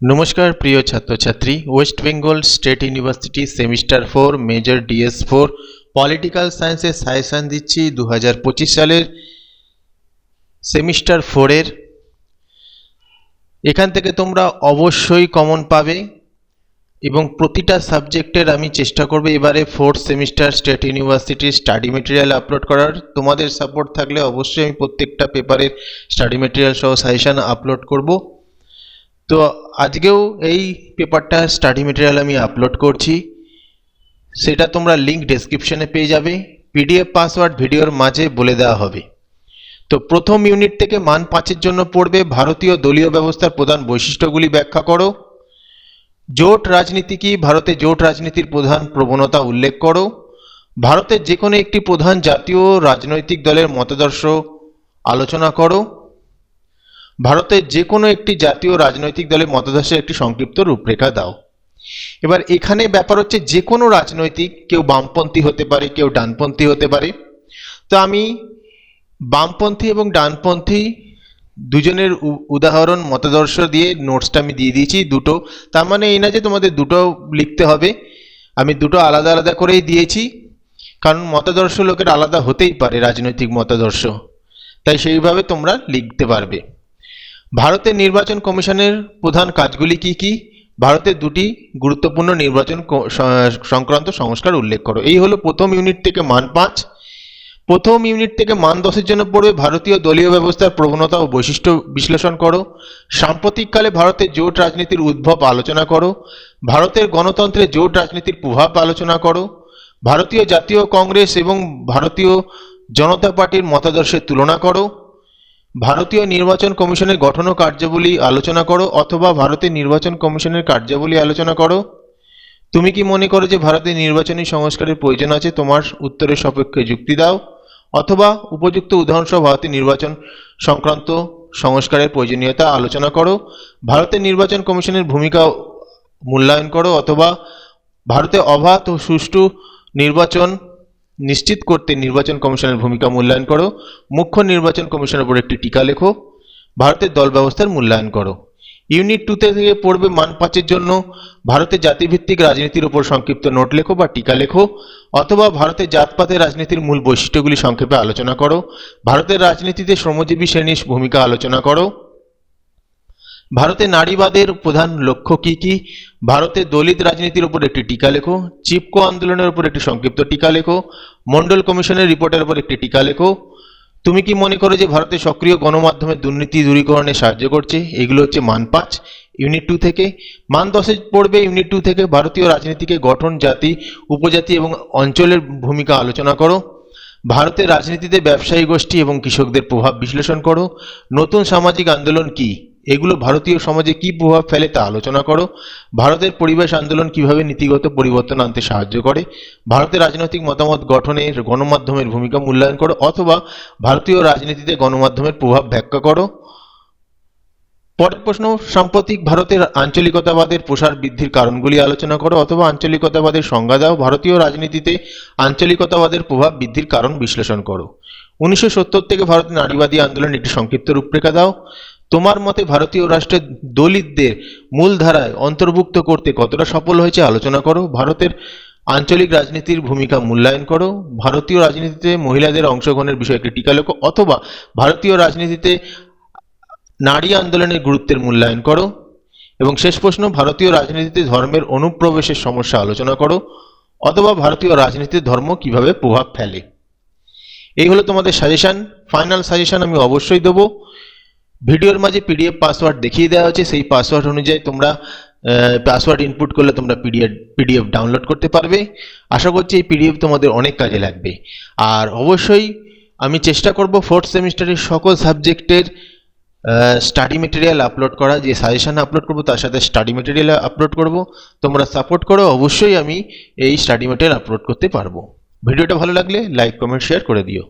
নমস্কার, প্রিয় ছাত্রছাত্রী। West Bengal state university semester four major DS four political সায়েন্সের সাজেশান দিচ্ছি দু হাজার পঁচিশ সালের সেমিস্টার ফোরের এখান থেকে তোমরা অবশ্যই কমন পাবে এবং প্রতিটা সাবজেক্টের আমি চেষ্টা করব এবারে ফোর্থ সেমিস্টার স্টেট ইউনিভার্সিটির স্টাডি মেটেরিয়াল আপলোড করার। তোমাদের সাপোর্ট থাকলে অবশ্যই আমি প্রত্যেকটা পেপারের স্টাডি মেটেরিয়াল সহ সাজেশান আপলোড করব। তো আজকেও এই পেপারটা স্টাডি মেটেরিয়াল আমি আপলোড করছি। সেটা তোমরা লিঙ্ক ডেসক্রিপশনে পেয়ে যাবে। পিডিএফ পাসওয়ার্ড ভিডিওর মাঝে বলে দেওয়া হবে। তো প্রথম ইউনিট থেকে মান পাঁচের জন্য পড়বে। ভারতীয় দলীয় ব্যবস্থার প্রধান বৈশিষ্ট্যগুলি ব্যাখ্যা করো। জোট রাজনীতি কি? ভারতে জোট রাজনীতির প্রধান প্রবণতা উল্লেখ করো। ভারতের যে কোনো একটি প্রধান জাতীয় রাজনৈতিক দলের মতাদর্শ আলোচনা করো। ভারতের যে কোনো একটি জাতীয় রাজনৈতিক দলের মতাদর্শের একটি সংক্ষিপ্ত রূপরেখা দাও। এবার এখানে ব্যাপার হচ্ছে যে কোনো রাজনৈতিক, কেউ বামপন্থী হতে পারে, কেউ ডানপন্থী হতে পারে। তো আমি বামপন্থী এবং ডানপন্থী দুজনের উদাহরণ, মতাদর্শ দিয়ে নোটসটা আমি দিয়ে দিয়েছি দুটো। তার মানে এই না যে তোমাদের দুটো লিখতে হবে, আমি দুটো আলাদা আলাদা করেই দিয়েছি। কারণ মতাদর্শ লোকের আলাদা হতেই পারে রাজনৈতিক মতাদর্শ। তাই সেইভাবে তোমরা লিখতে পারবে। ভারতের নির্বাচন কমিশনের প্রধান কাজগুলি কি কি? ভারতের দুটি গুরুত্বপূর্ণ নির্বাচন সংক্রান্ত সংস্কার উল্লেখ করো। এই হলো প্রথম ইউনিট থেকে মান পাঁচ। প্রথম ইউনিট থেকে মান দশের জন্য পড়বে ভারতীয় দলীয় ব্যবস্থার প্রবণতা ও বৈশিষ্ট্য বিশ্লেষণ করো। সাম্প্রতিককালে ভারতের জোট রাজনীতির উদ্ভব আলোচনা করো। ভারতের গণতন্ত্রে জোট রাজনীতির প্রভাব আলোচনা করো। ভারতীয় জাতীয় কংগ্রেস এবং ভারতীয় জনতা পার্টির মতাদর্শের তুলনা করো। ভারতীয় নির্বাচন কমিশনের গঠন ও কার্যাবলী আলোচনা করো অথবা ভারতের নির্বাচন কমিশনের কার্যাবলী আলোচনা করো। তুমি কি মনে করো যে ভারতের নির্বাচনী সংস্কারের প্রয়োজন আছে? তোমার উত্তরের সপক্ষে যুক্তি দাও। অথবা উপযুক্ত উদাহরণসহ ভারতের নির্বাচন সংক্রান্ত সংস্কারের প্রয়োজনীয়তা আলোচনা করো। ভারতের নির্বাচন কমিশনের ভূমিকা মূল্যায়ন করো অথবা ভারতে অবাধ ও সুষ্ঠু নির্বাচন নিশ্চিত করতে নির্বাচন কমিশনের ভূমিকা মূল্যায়ন করো। মুখ্য নির্বাচন কমিশনের উপর একটি টিকা লেখো। ভারতের দল ব্যবস্থার মূল্যায়ন করো। ইউনিট টুতে থেকে পড়বে মান পাঁচের জন্য। ভারতের জাতিভিত্তিক রাজনীতির উপর সংক্ষিপ্ত নোট লেখো বা টিকা লেখো। অথবা ভারতের জাতপাতের রাজনীতির মূল বৈশিষ্ট্যগুলি সংক্ষেপে আলোচনা করো। ভারতের রাজনীতিতে শ্রমজীবী শ্রেণির ভূমিকা আলোচনা করো। ভারতে নারীবাদের প্রধান লক্ষ্য কি কি? ভারতে দলিত রাজনীতির উপর একটি টিকা লেখো, চিপকো আন্দোলনের উপর একটি সংক্ষিপ্ত টিকা লেখো, মন্ডল কমিশনের রিপোর্টের উপর একটি টিকা লেখো। তুমি কি মনে করো যে ভারতে সক্রিয় গণমাধ্যমের দুর্নীতি দূরীকরণে সাহায্য করছে? এগুলো হচ্ছে মান পাঁচ, ইউনিট টু থেকে। মান দশে পড়বে ইউনিট টু থেকে। ভারতীয় রাজনীতিকে গঠন, জাতি, উপজাতি এবং অঞ্চলের ভূমিকা আলোচনা করো। ভারতের রাজনীতিতে ব্যবসায়ী গোষ্ঠী এবং কৃষকদের প্রভাব বিশ্লেষণ করো। নতুন সামাজিক আন্দোলন কি? এগুলো ভারতীয় সমাজে কি প্রভাব ফেলে তা আলোচনা করো। ভারতের পরিবেশ আন্দোলন কীভাবে নীতিগত পরিবর্তন আনতে সাহায্য করে? ভারতের রাজনৈতিক মতামত গঠনে গণমাধ্যমের ভূমিকা মূল্যায়ন করো অথবা ভারতীয় রাজনীতিতে গণমাধ্যমের প্রভাব ব্যাখ্যা করো। পরের প্রশ্ন, সাম্প্রতিক ভারতের আঞ্চলিকতাবাদের প্রসার বৃদ্ধির কারণগুলি আলোচনা করো অথবা আঞ্চলিকতাবাদের সংজ্ঞা দাও। ভারতীয় রাজনীতিতে আঞ্চলিকতাবাদের প্রভাব বৃদ্ধির কারণ বিশ্লেষণ করো। উনিশশো সত্তর থেকে ভারতের নারীবাদী আন্দোলন একটি সংক্ষিপ্ত রূপরেখা দাও। তোমার মতে ভারতীয় রাষ্ট্রের দলিতদের মূলধারায় অন্তর্ভুক্ত করতে কতটা সফল হয়েছে আলোচনা করো। ভারতের আঞ্চলিক রাজনীতির ভূমিকা মূল্যায়ন করো। ভারতীয় রাজনীতিতে মহিলাদের অংশগ্রহণের বিষয়ে টিকা লেখো অথবা ভারতীয় রাজনীতিতে নারী আন্দোলনের গুরুত্বের মূল্যায়ন করো। এবং শেষ প্রশ্ন, ভারতীয় রাজনীতিতে ধর্মের অনুপ্রবেশের সমস্যা আলোচনা করো অথবা ভারতীয় রাজনীতিতে ধর্ম কীভাবে প্রভাব ফেলে। এই হলো তোমাদের সাজেশন ফাইনাল সাজেশন আমি অবশ্যই দেবো। ভিডিওর মাঝে পিডিএফ পাসওয়ার্ড দেখিয়ে দেওয়া হচ্ছে সেই পাসওয়ার্ড অনুযায়ী তোমরা পাসওয়ার্ড ইনপুট করলে তোমরা পিডিএফ পিডিএফ ডাউনলোড করতে পারবে। আশা করছি এই পিডিএফ তোমাদের অনেক কাজে লাগবে। আর অবশ্যই আমি চেষ্টা করব ফোর্থ সেমিস্টারের সকল সাবজেক্টের স্টাডি মেটেরিয়াল আপলোড করা, যে সাজেশন আপলোড করব, তার সাথে স্টাডি মেটেরিয়াল আপলোড করব। তোমরা সাপোর্ট করো, অবশ্যই আমি এই স্টাডি মেটেরিয়াল আপলোড করতে পারব। ভিডিওটা ভালো লাগলে লাইক কমেন্ট শেয়ার করে দিও।